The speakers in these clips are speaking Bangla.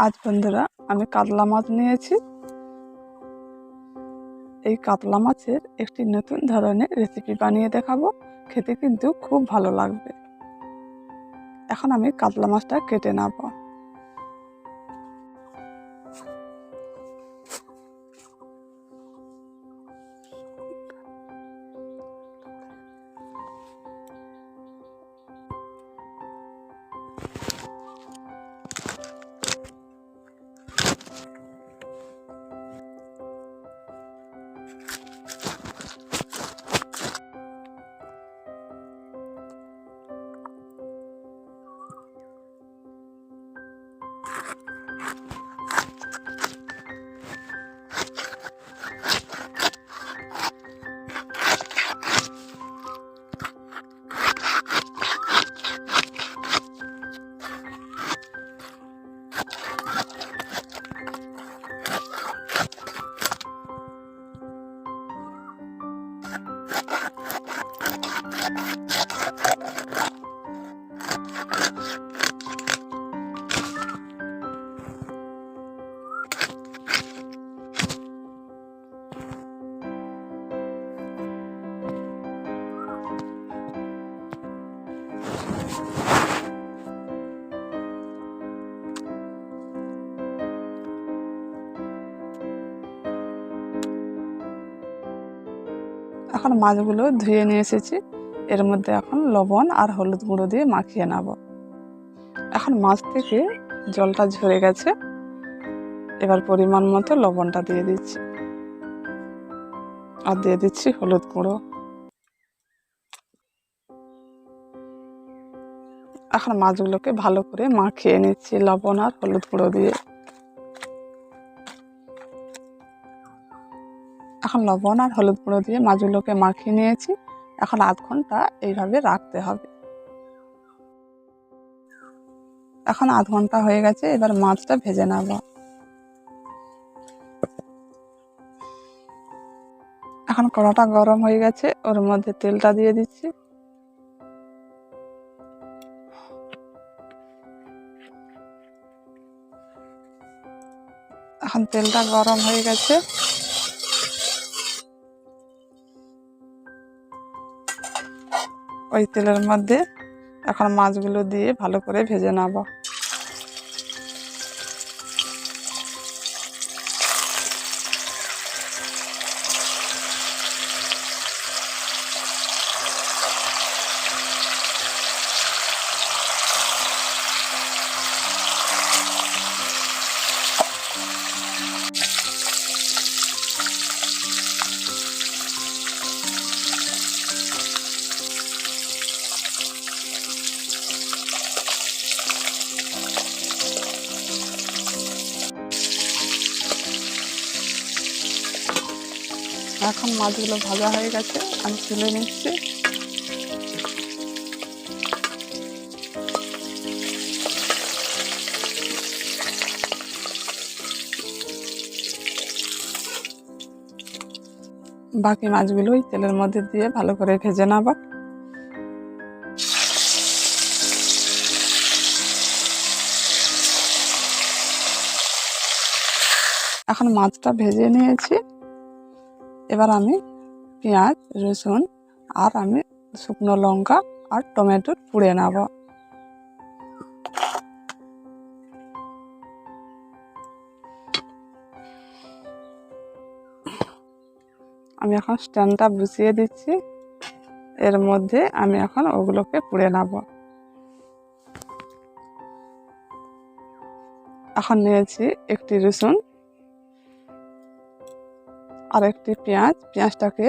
আজ বন্ধুরা, আমি কাতলা মাছ নিয়েছি। এই কাতলা মাছের একটি নতুন ধরনের রেসিপি বানিয়ে দেখাবো। খেতে কিন্তু খুব ভালো লাগবে। এখন আমি কাতলা মাছটা কেটে নেব। এখন মাছগুলো ধুয়ে নিয়ে এসেছি। এর মধ্যে এখন লবণ আর হলুদ গুঁড়ো দিয়ে মাখিয়ে নেব। এখন মাছ থেকে জলটা ঝরে গেছে। এবার পরিমাণ মতো লবণটা দিয়ে দিচ্ছি। আর দিয়ে দিচ্ছি হলুদ গুঁড়ো। এখন মাছগুলোকে ভালো করে মাখিয়ে নিচ্ছি লবণ আর হলুদ গুঁড়ো দিয়ে। এখন লবণ আর হলুদ গুঁড়ো দিয়ে মাছগুলোকে মাখিয়ে নিয়েছি। এখন আধ ঘণ্টা এইভাবে রাখতে হবে। এখন আধ ঘণ্টা হয়ে গেছে, এবার মাছটা ভেজে নেব। এখন কড়াটা গরম হয়ে গেছে, ওর মধ্যে তেলটা দিয়ে দিচ্ছি। এখন তেলটা গরম হয়ে গেছে। ওই তেলের মধ্যে এখন মাছগুলো দিয়ে ভালো করে ভেজে নেব। মাছগুলো ভাজা হয়ে গেছে, আমি তুলে নিচ্ছি। বাকি মাছগুলো ওই তেলের মধ্যে দিয়ে ভালো করে ভেজে নেব। এখন মাছটা ভেজে নিয়েছি। এবার আমি পেঁয়াজ, রসুন আর আমি শুকনো লঙ্কা আর টমেটো পুড়ে নেব। আমি এখন স্ট্যান্ডটা বসিয়ে দিচ্ছি। এর মধ্যে আমি এখন ওগুলোকে পুড়ে নেব। এখন নিয়েছি একটি রসুন। আর একটি পেঁয়াজ, পেঁয়াজটাকে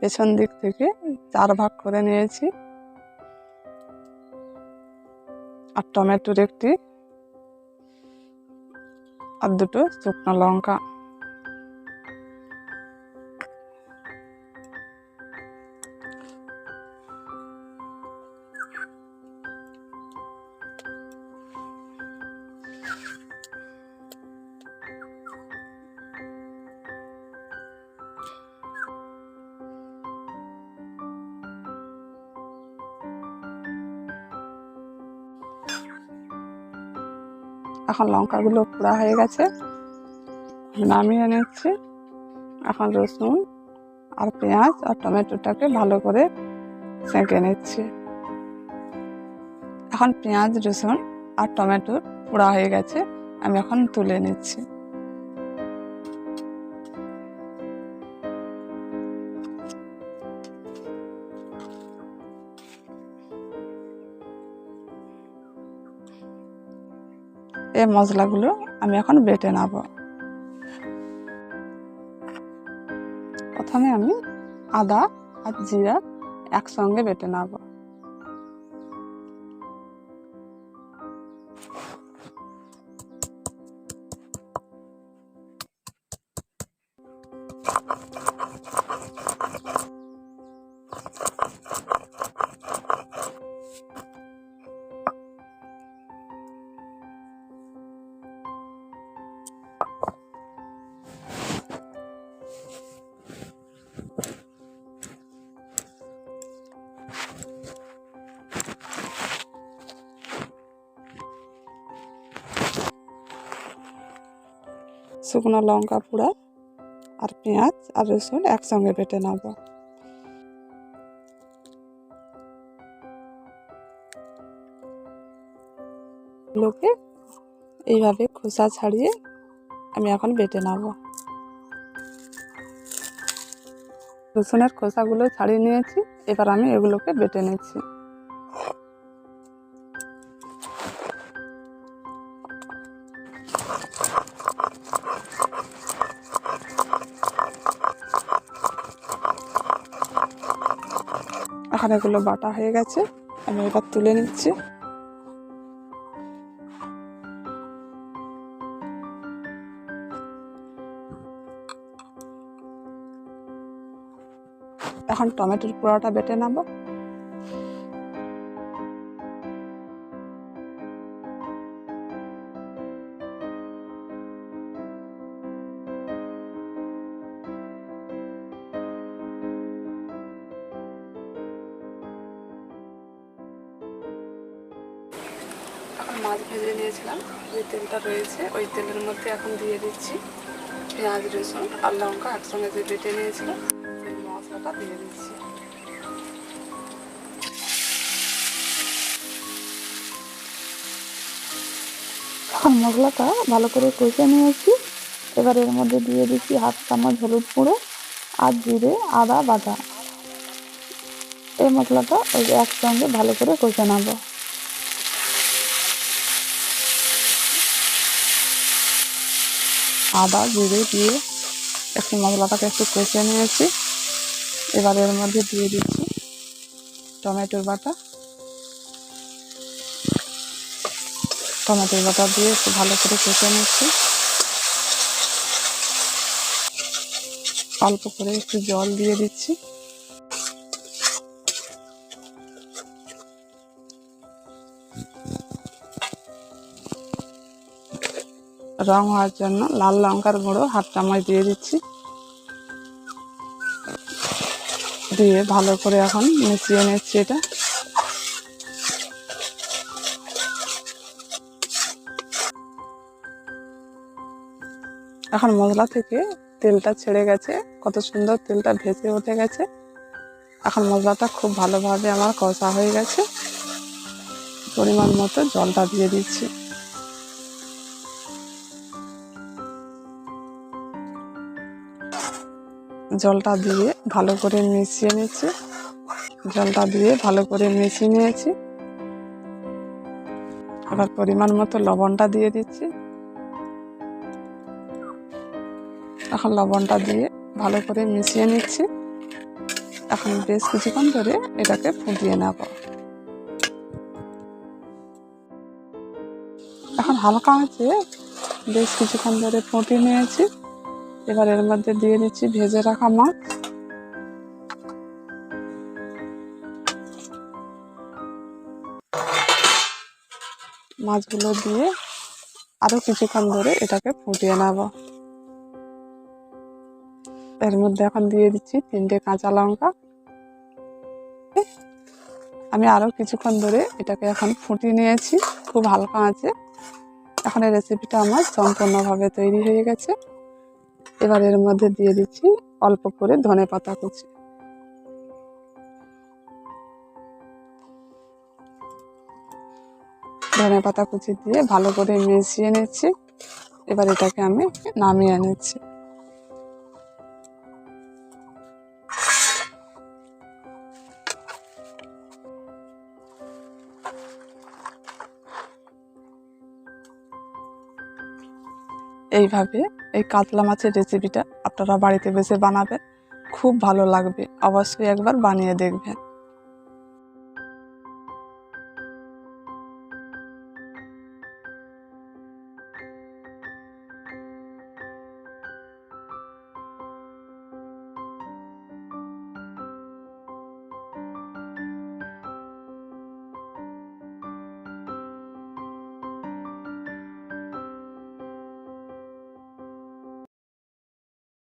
পেছন দিক থেকে চার ভাগ করে নিয়েছি। আর টমেটোর একটি আর দুটো শুকনো লঙ্কা। এখন লঙ্কাগুলো পোড়া হয়ে গেছে। নামিয়ে নিচ্ছি। এখন রসুন আর পেঁয়াজ আর টমেটোটাকে ভালো করে সেঁকে নিচ্ছি। এখন পেঁয়াজ, রসুন আর টমেটো পোড়া হয়ে গেছে। আমি এখন তুলে নিচ্ছি। এই মশলাগুলো আমি এখন বেটে নেব। প্রথমে আমি আদা আর জিরা একসঙ্গে বেটে নেব। শুকনো লঙ্কা পোড়া আর পেঁয়াজ আর রসুন একসঙ্গে বেটে নেব। লোকে এইভাবে খোসা ছাড়িয়ে আমি এখন বেটে নেব। রসুনের খোসাগুলো ছাড়িয়ে নিয়েছি, এবার আমি এগুলোকে বেটে নিচ্ছি। এগুলো বাটা হয়ে গেছে। আমি এবার তুলে নিচ্ছি। এখন টমেটোর পোড়াটা বেটে নেব। মাছ ভেজে নিয়েছিলাম। যে তেলটা রয়েছে, ওই তেলের মধ্যে এখন দিয়ে দিচ্ছি পেঁয়াজ, রসুন আর লঙ্কা একসঙ্গে যে বেটে নিয়েছিলাম, সেই মশলাটা দিয়ে দিচ্ছি। মশলাটা ভালো করে কষে নিয়েছি। এবার এর মধ্যে দিয়ে দিচ্ছি হাফ চামচ হলুদ গুঁড়ো আর জিরে আদা বাটা। এই মশলাটা ওই একসঙ্গে ভালো করে কষে নেব। আদা, জিরে দিয়ে একটু মশলাটাকে একটু কষে নিয়েছি। এবার এর মধ্যে দিয়ে দিচ্ছি টমেটোর বাটা। টমেটোর বাটা দিয়ে একটু ভালো করে কষে নিচ্ছি। অল্প করে একটু জল দিয়ে দিচ্ছি। রং হওয়ার জন্য লাল লঙ্কার গুঁড়ো হাফ চামচ দিয়ে দিচ্ছি। দিয়ে ভালো করে এখন মিশিয়ে নিচ্ছি এটা। এখন মশলা থেকে তেলটা ছেড়ে গেছে, কত সুন্দর তেলটা ভেসে উঠে গেছে। এখন মশলাটা খুব ভালোভাবে আমার কষা হয়ে গেছে। পরিমাণ মতো জলটা দিয়ে দিচ্ছি। জলটা দিয়ে ভালো করে মিশিয়ে নিচ্ছি। জলটা দিয়ে ভালো করে মিশিয়ে নিয়েছি। এবার পরিমাণ মতো লবণটা দিয়ে দিচ্ছি। এখন লবণটা দিয়ে ভালো করে মিশিয়ে নিচ্ছি। এখন বেশ কিছুক্ষণ ধরে এটাকে ফুটিয়ে নেব। এখন হালকা আছে বেশ কিছুক্ষণ ধরে ফুটিয়ে নিয়েছি। এবার এর মধ্যে দিয়ে দিচ্ছি ভেজে রাখা মাছ। মাছগুলো দিয়ে আরও কিছুক্ষণ ধরে এটাকে ফুটিয়ে নেব। এর মধ্যে এখন দিয়ে দিচ্ছি তিনটে কাঁচা লঙ্কা। আমি আরও কিছুক্ষণ ধরে এটাকে এখন ফুটিয়ে নিয়েছি, খুব হালকা আছে। এখন এই রেসিপিটা আমার সম্পূর্ণভাবে তৈরি হয়ে গেছে। এবার এর মধ্যে দিয়ে দিচ্ছি অল্প করে ধনে পাতা কুচি। ধনে পাতা কুচি দিয়ে ভালো করে মিশিয়ে নিচ্ছি। এবার এটাকে আমি নামিয়ে নিচ্ছি। এইভাবে এই কাতলা মাছের রেসিপিটা আপনারা বাড়িতে বসে বানাবেন। খুব ভালো লাগবে। অবশ্যই একবার বানিয়ে দেখবেন।